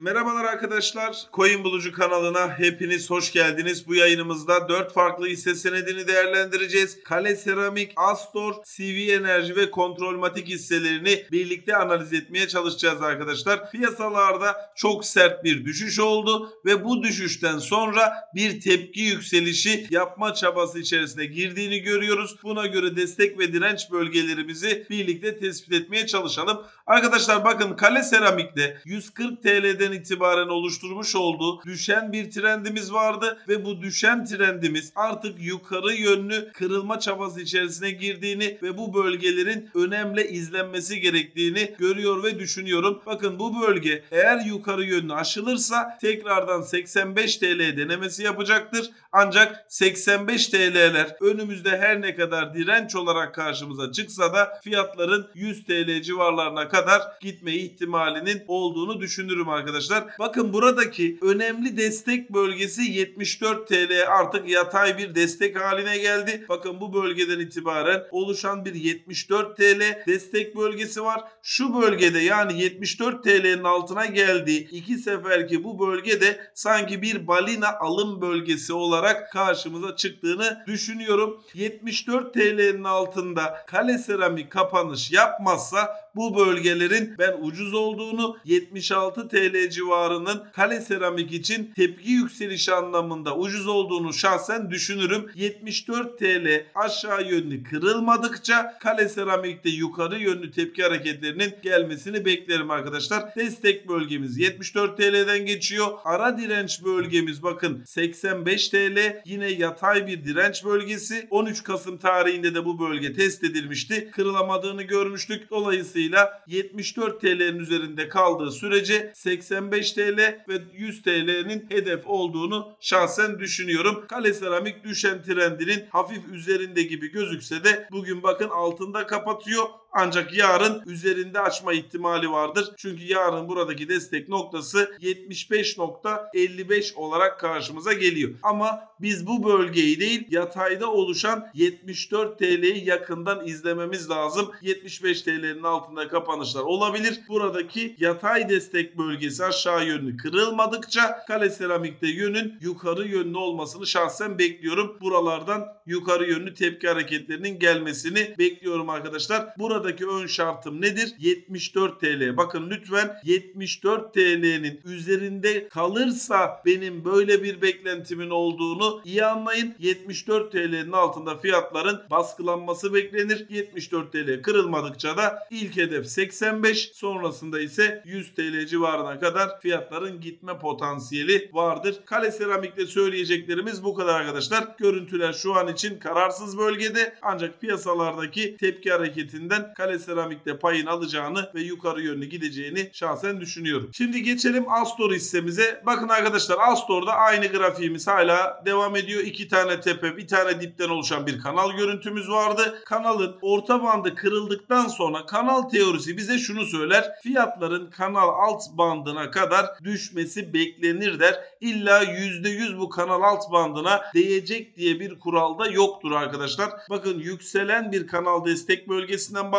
Merhabalar arkadaşlar. Coin Bulucu kanalına hepiniz hoş geldiniz. Bu yayınımızda 4 farklı hisse senedini değerlendireceğiz. Kale Seramik, Astor, CV Enerji ve Kontrolmatik hisselerini birlikte analiz etmeye çalışacağız arkadaşlar. Piyasalarda çok sert bir düşüş oldu ve bu düşüşten sonra bir tepki yükselişi yapma çabası içerisine girdiğini görüyoruz. Buna göre destek ve direnç bölgelerimizi birlikte tespit etmeye çalışalım. Arkadaşlar bakın Kale Seramik'te 140 TL'den itibaren oluşturmuş olduğu düşen bir trendimiz vardı ve bu düşen trendimiz artık yukarı yönlü kırılma çabası içerisine girdiğini ve bu bölgelerin önemli izlenmesi gerektiğini görüyor ve düşünüyorum. Bakın bu bölge eğer yukarı yönlü aşılırsa tekrardan 85 TL denemesi yapacaktır. Ancak 85 TL'ler önümüzde her ne kadar direnç olarak karşımıza çıksa da fiyatların 100 TL civarlarına kadar gitme ihtimalinin olduğunu düşünürüm arkadaşlar. Bakın buradaki önemli destek bölgesi 74 TL artık yatay bir destek haline geldi. Bakın bu bölgeden itibaren oluşan bir 74 TL destek bölgesi var. Şu bölgede yani 74 TL'nin altına geldiği iki seferki bu bölgede sanki bir balina alım bölgesi olarak karşımıza çıktığını düşünüyorum. 74 TL'nin altında kale seramik kapanış yapmazsa bu bölgelerin ben ucuz olduğunu 76 TL civarının kale seramik için tepki yükselişi anlamında ucuz olduğunu şahsen düşünürüm. 74 TL aşağı yönlü kırılmadıkça kale seramikte yukarı yönlü tepki hareketlerinin gelmesini beklerim arkadaşlar. Destek bölgemiz 74 TL'den geçiyor. Ara direnç bölgemiz bakın 85 TL yine yatay bir direnç bölgesi. 13 Kasım tarihinde de bu bölge test edilmişti. Kırılamadığını görmüştük. Dolayısıyla 74 TL'nin üzerinde kaldığı sürece 85 TL ve 100 TL'nin hedef olduğunu şahsen düşünüyorum. Kale seramik düşen trendinin hafif üzerinde gibi gözükse de bugün bakın altında kapatıyor. Ancak yarın üzerinde açma ihtimali vardır. Çünkü yarın buradaki destek noktası 75.55 olarak karşımıza geliyor. Ama biz bu bölgeyi değil yatayda oluşan 74 TL'yi yakından izlememiz lazım. 75 TL'nin altında kapanışlar olabilir. Buradaki yatay destek bölgesi aşağı yönlü kırılmadıkça kale seramikte yönün yukarı yönlü olmasını şahsen bekliyorum. Buralardan yukarı yönlü tepki hareketlerinin gelmesini bekliyorum arkadaşlar. Buradaki ön şartım nedir? 74 TL. Bakın lütfen 74 TL'nin üzerinde kalırsa benim böyle bir beklentimin olduğunu iyi anlayın. 74 TL'nin altında fiyatların baskılanması beklenir. 74 TL kırılmadıkça da ilk hedef 85 sonrasında ise 100 TL civarına kadar fiyatların gitme potansiyeli vardır. Kale seramikte söyleyeceklerimiz bu kadar arkadaşlar. Görüntüler şu an için kararsız bölgede ancak piyasalardaki tepki hareketinden kale seramikte payın alacağını ve yukarı yönlü gideceğini şahsen düşünüyorum. Şimdi geçelim Astor hissemize. Bakın arkadaşlar Astor'da aynı grafiğimiz hala devam ediyor. İki tane tepe bir tane dipten oluşan bir kanal görüntümüz vardı. Kanalın orta bandı kırıldıktan sonra kanal teorisi bize şunu söyler. Fiyatların kanal alt bandına kadar düşmesi beklenir der. İlla %100 bu kanal alt bandına değecek diye bir kuralda yoktur arkadaşlar. Bakın yükselen bir kanal destek bölgesinden bahsediyoruz.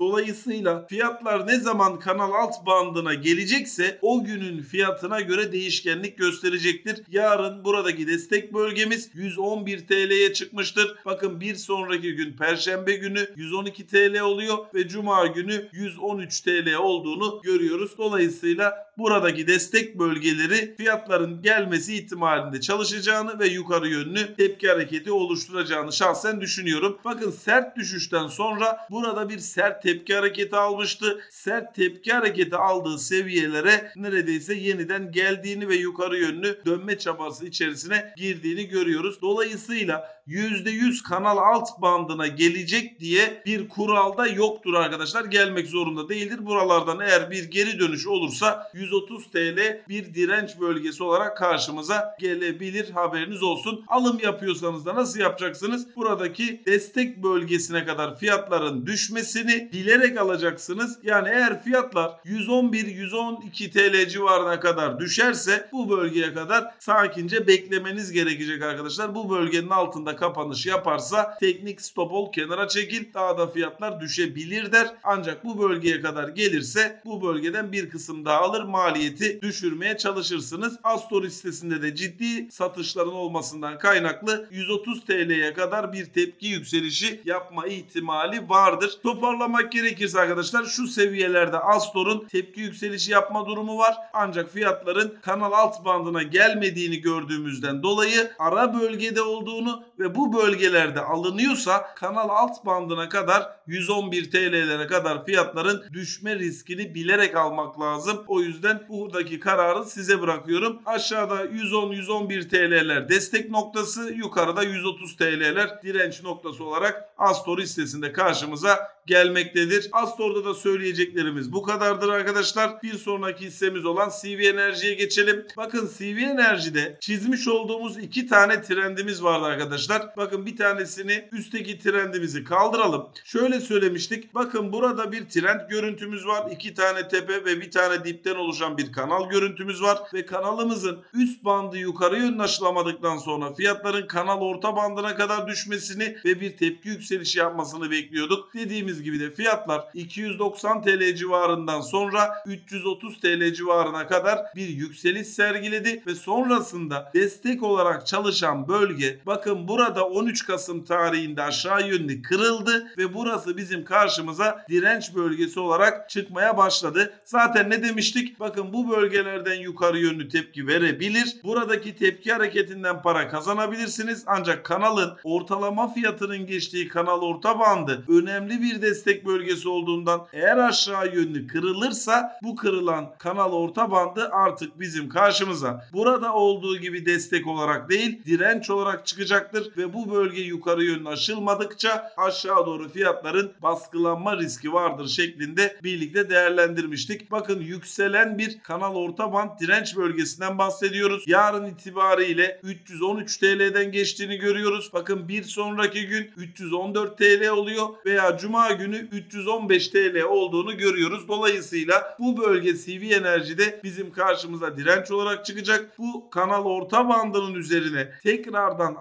Dolayısıyla fiyatlar ne zaman kanal alt bandına gelecekse o günün fiyatına göre değişkenlik gösterecektir. Yarın buradaki destek bölgemiz 111 TL'ye çıkmıştır. Bakın bir sonraki gün perşembe günü 112 TL oluyor ve cuma günü 113 TL olduğunu görüyoruz. Dolayısıyla buradaki destek bölgeleri fiyatların gelmesi ihtimalinde çalışacağını ve yukarı yönlü tepki hareketi oluşturacağını şahsen düşünüyorum. Bakın sert düşüşten sonra burada bir sert tepki hareketi almıştı. Sert tepki hareketi aldığı seviyelere neredeyse yeniden geldiğini ve yukarı yönlü dönme çabası içerisine girdiğini görüyoruz. Dolayısıyla %100 kanal alt bandına gelecek diye bir kuralda yoktur arkadaşlar. Gelmek zorunda değildir. Buralardan eğer bir geri dönüş olursa 130 TL bir direnç bölgesi olarak karşımıza gelebilir. Haberiniz olsun. Alım yapıyorsanız da nasıl yapacaksınız? Buradaki destek bölgesine kadar fiyatların düşmesini bilerek alacaksınız. Yani eğer fiyatlar 111-112 TL civarına kadar düşerse bu bölgeye kadar sakince beklemeniz gerekecek arkadaşlar. Bu bölgenin altında altında kapanış yaparsa teknik stop ol kenara çekil daha da fiyatlar düşebilir der. Ancak bu bölgeye kadar gelirse bu bölgeden bir kısım daha alır maliyeti düşürmeye çalışırsınız. Astor listesinde de ciddi satışların olmasından kaynaklı 130 TL'ye kadar bir tepki yükselişi yapma ihtimali vardır. Toparlamak gerekirse arkadaşlar şu seviyelerde Astor'un tepki yükselişi yapma durumu var. Ancak fiyatların kanal alt bandına gelmediğini gördüğümüzden dolayı ara bölgede olduğunu ve bu bölgelerde alınıyorsa kanal alt bandına kadar 111 TL'lere kadar fiyatların düşme riskini bilerek almak lazım. O yüzden buradaki kararı size bırakıyorum. Aşağıda 110-111 TL'ler destek noktası, yukarıda 130 TL'ler direnç noktası olarak Astor listesinde karşımıza gelmektedir. Astor'da da söyleyeceklerimiz bu kadardır arkadaşlar. Bir sonraki hissemiz olan CV Enerji'ye geçelim. Bakın CV Enerji'de çizmiş olduğumuz iki tane trendimiz vardı arkadaşlar. Bakın bir tanesini üstteki trendimizi kaldıralım. Şöyle söylemiştik. Bakın burada bir trend görüntümüz var. İki tane tepe ve bir tane dipten oluşan bir kanal görüntümüz var. Ve kanalımızın üst bandı yukarı yönlü aşılamadıktan sonra fiyatların kanal orta bandına kadar düşmesini ve bir tepki yükselişi yapmasını bekliyorduk. Dediğimiz gibi de fiyatlar 290 TL civarından sonra 330 TL civarına kadar bir yükseliş sergiledi ve sonrasında destek olarak çalışan bölge bakın burada 13 Kasım tarihinde aşağı yönlü kırıldı ve burası bizim karşımıza direnç bölgesi olarak çıkmaya başladı. Zaten ne demiştik? Bakın bu bölgelerden yukarı yönlü tepki verebilir. Buradaki tepki hareketinden para kazanabilirsiniz. Ancak kanalın ortalama fiyatının geçtiği kanal orta bandı önemli bir destek bölgesi olduğundan eğer aşağı yönlü kırılırsa bu kırılan kanal orta bandı artık bizim karşımıza burada olduğu gibi destek olarak değil direnç olarak çıkacaktır ve bu bölge yukarı yönlü aşılmadıkça aşağı doğru fiyatların baskılanma riski vardır şeklinde birlikte değerlendirmiştik. Bakın yükselen bir kanal orta band direnç bölgesinden bahsediyoruz. Yarın itibariyle 313 TL'den geçtiğini görüyoruz. Bakın bir sonraki gün 314 TL oluyor veya cuma günü 315 TL olduğunu görüyoruz. Dolayısıyla bu bölge CV enerjide bizim karşımıza direnç olarak çıkacak. Bu kanal orta bandının üzerine tekrardan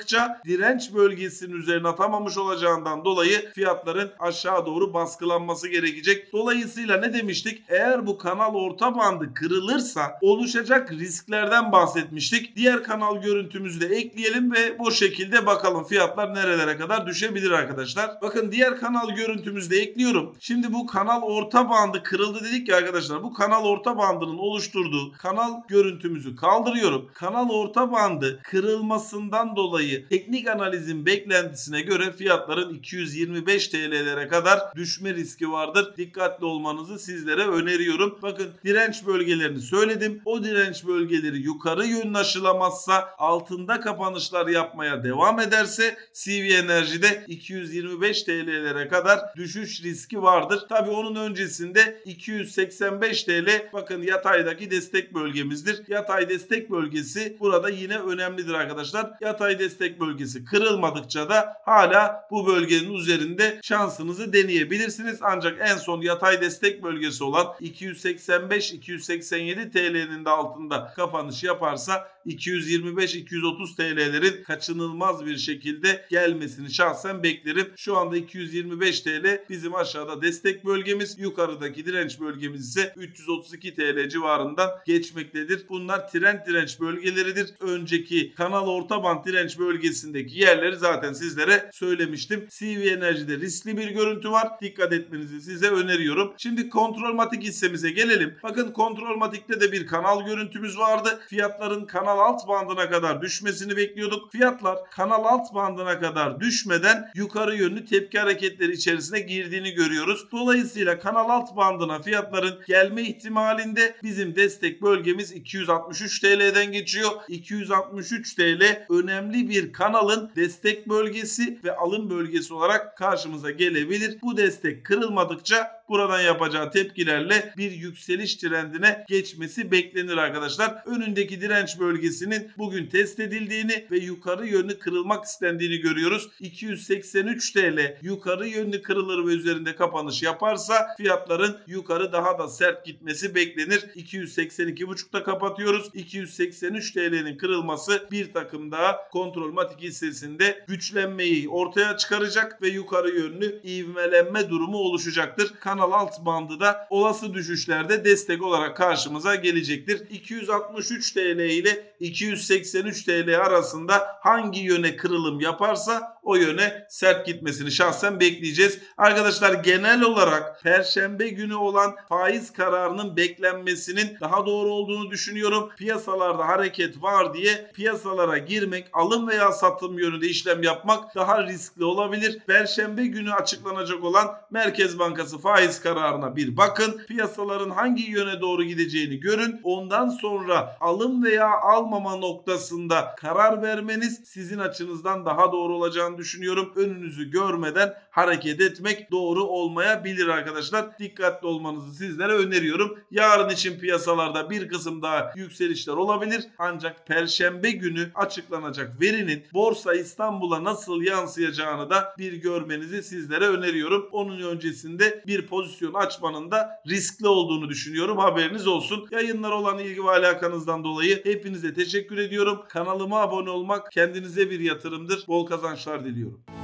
atmadıkça direnç bölgesinin üzerine atamamış olacağından dolayı fiyatların aşağı doğru baskılanması gerekecek. Dolayısıyla ne demiştik? Eğer bu kanal orta bandı kırılırsa oluşacak risklerden bahsetmiştik. Diğer kanal görüntümüzü de ekleyelim ve bu şekilde bakalım fiyatlar nerelere kadar düşebilir arkadaşlar. Bakın diğer kanal görüntümüzü de ekliyorum. Şimdi bu kanal orta bandı kırıldı dedik ya arkadaşlar. Bu kanal orta bandının oluşturduğu kanal görüntümüzü kaldırıyorum. Kanal orta bandı kırılmasından dolayı teknik analizin beklentisine göre fiyatların 225 TL'lere kadar düşme riski vardır. Dikkatli olmanızı sizlere öneriyorum. Bakın direnç bölgelerini söyledim. O direnç bölgeleri yukarı yönlü aşılamazsa altında kapanışlar yapmaya devam ederse CV Enerji'de 225 TL'lere kadar düşüş riski vardır. Tabi onun öncesinde 285 TL bakın yataydaki destek bölgemizdir. Yatay destek bölgesi burada yine önemlidir arkadaşlar. Yatay destek bölgesi kırılmadıkça da hala bu bölgenin üzerinde şansınızı deneyebilirsiniz. Ancak en son yatay destek bölgesi olan 285-287 TL'nin de altında kapanış yaparsa 225-230 TL'lerin kaçınılmaz bir şekilde gelmesini şahsen beklerim. Şu anda 225 TL bizim aşağıda destek bölgemiz. Yukarıdaki direnç bölgemiz ise 332 TL civarından geçmektedir. Bunlar trend direnç bölgeleridir. Önceki kanal orta band direnç bölgesindeki yerleri zaten sizlere söylemiştim. CV Enerji'de riskli bir görüntü var. Dikkat etmenizi size öneriyorum. Şimdi kontrolmatik hissemize gelelim. Bakın kontrolmatikte de bir kanal görüntümüz vardı. Fiyatların kanal alt bandına kadar düşmesini bekliyorduk. Fiyatlar kanal alt bandına kadar düşmeden yukarı yönlü tepki hareketleri içerisine girdiğini görüyoruz. Dolayısıyla kanal alt bandına fiyatların gelme ihtimalinde bizim destek bölgemiz 263 TL'den geçiyor. 263 TL önemli bir kanalın destek bölgesi ve alım bölgesi olarak karşımıza gelebilir. Bu destek kırılmadıkça buradan yapacağı tepkilerle bir yükseliş trendine geçmesi beklenir arkadaşlar. Önündeki direnç bölgesinin bugün test edildiğini ve yukarı yönlü kırılmak istendiğini görüyoruz. 283 TL yukarı yönlü kırılır ve üzerinde kapanış yaparsa fiyatların yukarı daha da sert gitmesi beklenir. 282.5'ta kapatıyoruz. 283 TL'nin kırılması bir takım daha kontrol matik hissesinde güçlenmeyi ortaya çıkaracak ve yukarı yönlü ivmelenme durumu oluşacaktır. Kanal alt bandı da olası düşüşlerde destek olarak karşımıza gelecektir. 263 TL ile 283 TL arasında hangi yöne kırılım yaparsa o yöne sert gitmesini şahsen bekleyeceğiz. Arkadaşlar genel olarak perşembe günü olan faiz kararının beklenmesinin daha doğru olduğunu düşünüyorum. Piyasalarda hareket var diye piyasalara girmek, alım veya satım yönünde işlem yapmak daha riskli olabilir. Perşembe günü açıklanacak olan Merkez Bankası faiz kararına bir bakın. Piyasaların hangi yöne doğru gideceğini görün. Ondan sonra alım veya almama noktasında karar vermeniz sizin açınızdan daha doğru olacağını düşünüyorum. Önünüzü görmeden hareket etmek doğru olmayabilir arkadaşlar. Dikkatli olmanızı sizlere öneriyorum. Yarın için piyasalarda bir kısım daha yükselişler olabilir. Ancak perşembe günü açıklanacak verinin Borsa İstanbul'a nasıl yansıyacağını da bir görmenizi sizlere öneriyorum. Onun öncesinde bir pozisyon açmanın da riskli olduğunu düşünüyorum. Haberiniz olsun. Yayınlar olan ilgi ve alakanızdan dolayı hepinize teşekkür ediyorum. Kanalıma abone olmak kendinize bir yatırımdır. Bol kazançlar diliyorum.